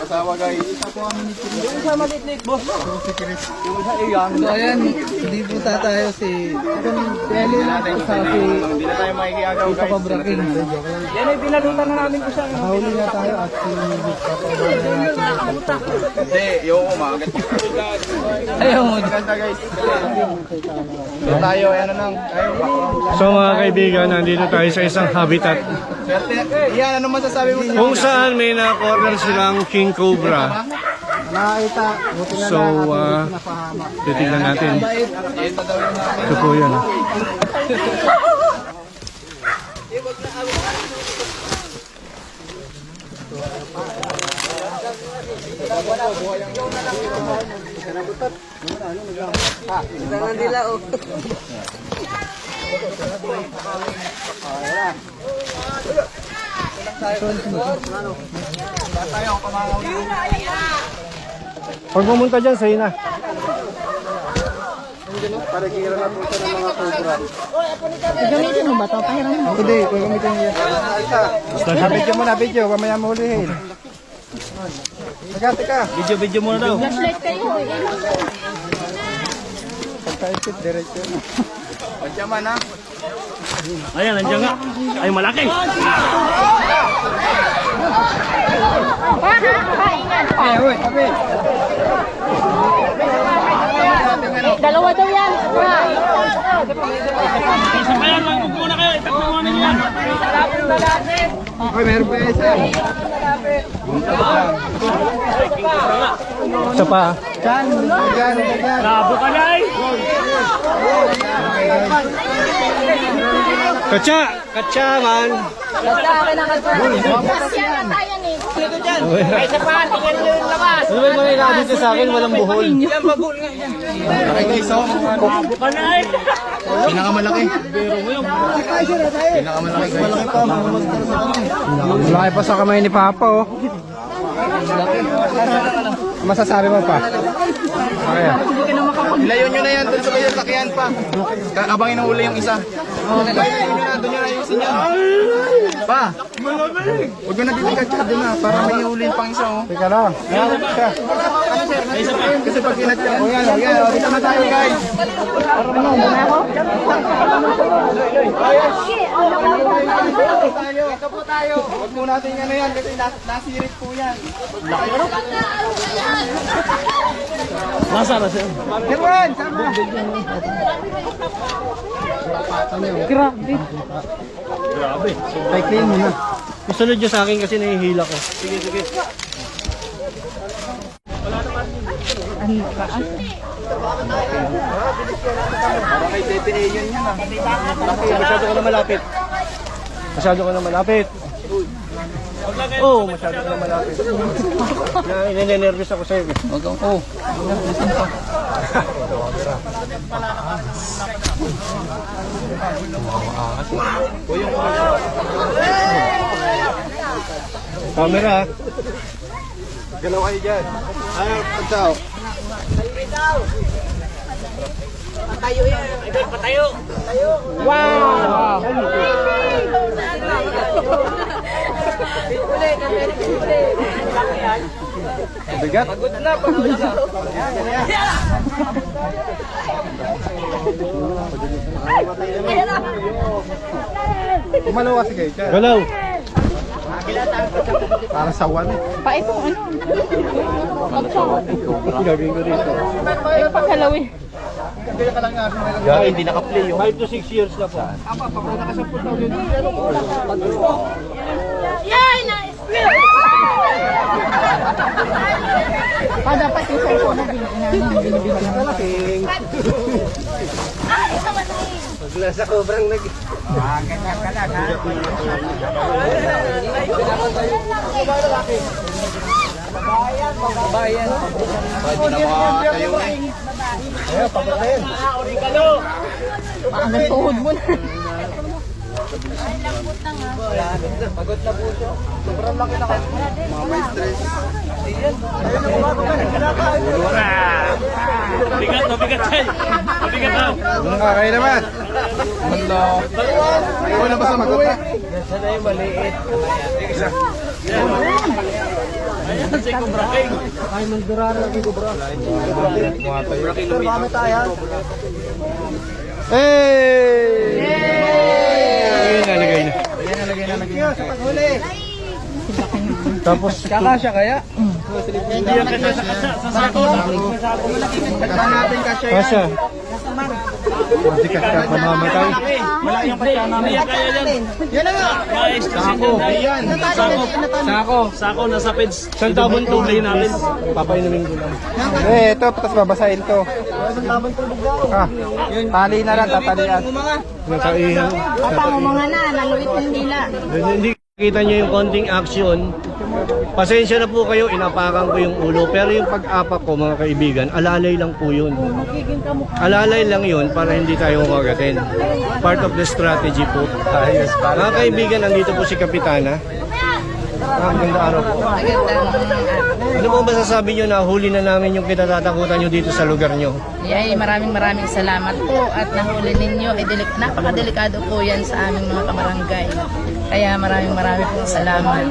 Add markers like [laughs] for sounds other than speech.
Kasawa guys. Yung isa maliit-liit boss. Si Chris. Yung isa iyan. So ayan, hindi po tayo si Deli na po sa si Hindi na tayo makikiagaw Tito guys. Cobra King. Yan ay pinalutan na namin ko siya. Huli na tayo at si natin. Hindi, yung umagat. Ayaw mo. Ganda guys. Tayo, ano. Tayo. So mga kaibigan, nandito tayo sa isang habitat Swerte. Yan, ano masasabi mo sa kung saan may na-corner silang king cobra. Nakakita, buti na So, napahama. Titignan natin. Ito po yan. ah. Pag pumunta dyan, sa'yo na. Parikira na po ng mga cobra. Gamitin mo ba ito? Pahiram mo. Hindi, gagamitin niya. Isa. Video mo na video, mamaya mo hulihin. Teka, teka. Video-video muna daw. Pagka-isip, diretso na. Pagyaman ha. Ayan, nandiyan nga. Ay, malaki. Eh, uy, kape. Dalawa daw yan. Uy, meron pa isa. Isa pa. Diyan, diyan, diyan. Labo ka na eh. Katsa! Katsa man! Yan na tayo ni. Sa pa, tingnan nyo yung labas. Dito sa akin? Walang buhol. Okay guys, so. Labo ka na eh. Pinakamalaki. Pinakamalaki guys. Malaki pa sa kamay ni Papa oh. Masasabi mo pa? Okay. Ilayo nyo na yan dun sa kayo sakyan pa. Abang inuuli yung isa. Ilayo nyo na, dun nyo na yung isa niya. Pa! Huwag mo na dito ka doon na para may iulin pang isa oh. Teka lang. Kasi pag kinat ka, oh yan, oh yan, oh, dito na tayo guys. tayo. Ito po tayo. Huwag po natin ano yan kasi nas nasirit po yan. Nasa na siya. Herwan, sama. Grabe. Grabe. Ay, clean mo na. Isunod nyo sa akin kasi nahihila ko. Para kay Tete Ayon yan ah. Masyado ka na malapit. Masyado ka na malapit. Oo, oh, masyado na malapit. Na, ininervous ako sa'yo. Huwag kang, oh. Camera. Galaw kayo dyan. Ayaw, pagsaw. Bigat? Pagod na, pagod na. Kumalawa si Gay dyan. Galaw. Para sa one eh. Pa itong ano. Gagawin ko dito. Ay, ka lang nga. Gagawin, hindi naka-play yun. 5 to 6 years na po. Yay! Na-spill! Ah, dapat yung cellphone na binibigyan ng Ah, ito man eh. Nasa kobrang nag... Pwede na mga tayo eh. Ang tuhod mo na. Bigat, mabigat yan. Mabigat lang. Okay naman. Hello. Ikaw na ba sa? Sana yung maliit. Ay, manduraro lagi ko bro. Hey! Ayun, nalagay na. Tapos, [laughs] Kakasya kaya? Tagpan natin kasya yan. Kasha. Hindi ka ka mamamatay. Sako. Ayan. Sako. Sako. Sako, nasa peds. Saan tabon tubig namin? Papainumin ko lang. Eh, ito, tapos babasahin to. Ah, tali na lang, tatalian. Nakaihan. Pang mga na, naluit ng dila. Hindi kita nyo yung konting action. Pasensya na po kayo, inapakan ko yung ulo. Pero yung pag-apak ko, mga kaibigan, alalay lang po yun. Alalay lang yun para hindi tayo umagatin. Part of the strategy po. Mga kaibigan, nandito po si Kapitana. Ah, Maganda araw po. Ano po masasabi nyo na huli na namin yung kinatatakutan nyo dito sa lugar nyo? Yay, maraming maraming salamat po at nahuli ninyo. Eh, delik- napakadelikado po yan sa aming mga kabarangay. Kaya maraming maraming salamat.